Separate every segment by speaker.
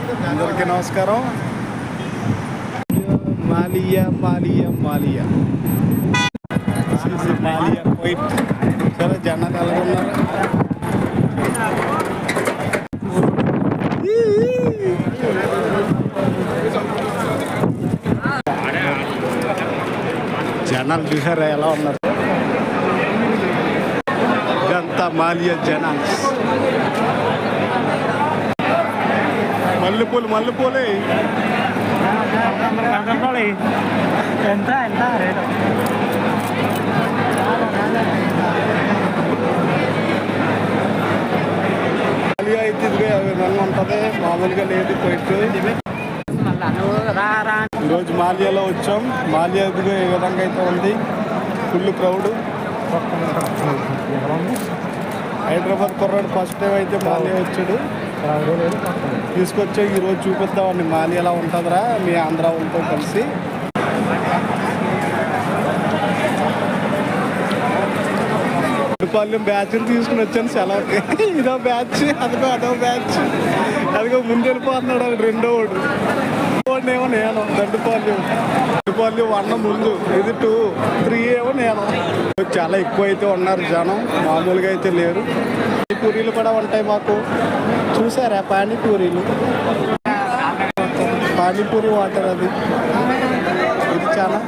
Speaker 1: అందరికీ నమస్కారం Maliya Maliya Maliya This is the Maliya quiet సరే జనాలు ఎలా ఉన్నారు జనాలు చూసారా ఎలా ఉన్నారు ఇదంతా మాలియా జనాలు మల్లెపూలు మల్లెపూలే.
Speaker 2: ఎంత ఎంత రేటు?
Speaker 1: ఉంటుంది. మామూలుగా లేదు ఈరోజు మాలియాలో వచ్చాం. మాలియా ఇదిగో ఏ విధంగా అయితే ఉంది. Full crowd. హైదరాబాద్ కుర్రాడు ఫస్ట్ టైం అయితే మాలియా వచ్చాడు. తీసుకొచ్చే ఈరోజు చూపిద్దామండి మాలి ఎలా ఉంటుందిరా? మీ ఆంధ్ర వాళ్ళతో కలిసి. పాలెం బ్యాచ్ తీసుకుని వచ్చాను సెలవుకి. ఇదో బ్యాచ్ అదిగో అదో బ్యాచ్. అదిగో ముందు వెళ్ళిపోతున్నాడు అది రెండో వాడు. వాడిని ఏమో నేను దండుపాలెం దండుపాలెం వన్ ముందు ఇది టూ త్రీ ఏమో నేను. చాలా ఎక్కువ అయితే ఉన్నారు జనం మామూలుగా అయితే లేరు. పూరీలు కూడా ఉంటాయి మాకు. చూసారా? పానీపూరీలు. పానీపూరి వాటర్ అది. ఇది చాలా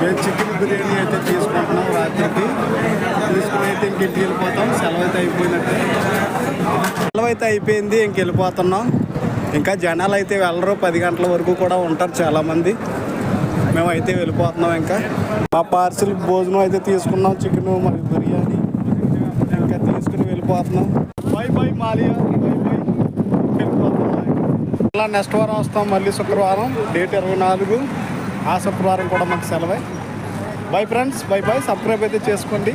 Speaker 1: మేము చికెన్ బిర్యానీ అయితే తీసుకుంటున్నాం రాత్రికి తీసుకుని అయితే ఇంక ఇంటికి వెళ్ళిపోతాం. సెలవు అయితే అయిపోయినట్టే. సెలవు అయితే అయిపోయింది ఇంక వెళ్ళిపోతున్నాం. ఇంకా జనాలు అయితే వెళ్ళరు. పది గంటల వరకు కూడా ఉంటారు చాలామంది. మేమైతే వెళ్ళిపోతున్నాం ఇంకా. మా పార్సిల్ భోజనం అయితే తీసుకున్నాం చికెన్ మరి బిర్యానీ. ఇంకా తీసుకుని వెళ్ళిపోతున్నాం. Bye bye Malia. Bye bye. వెళ్ళిపోతున్నాం అలా నెక్స్ట్ వారం వస్తాం మళ్ళీ శుక్రవారం డేట్ ఇరవై నాలుగు. ఆ శుక్రవారం కూడా మాకు సెలవే. Bye friends bye bye. Subscribe అయితే చేసుకోండి.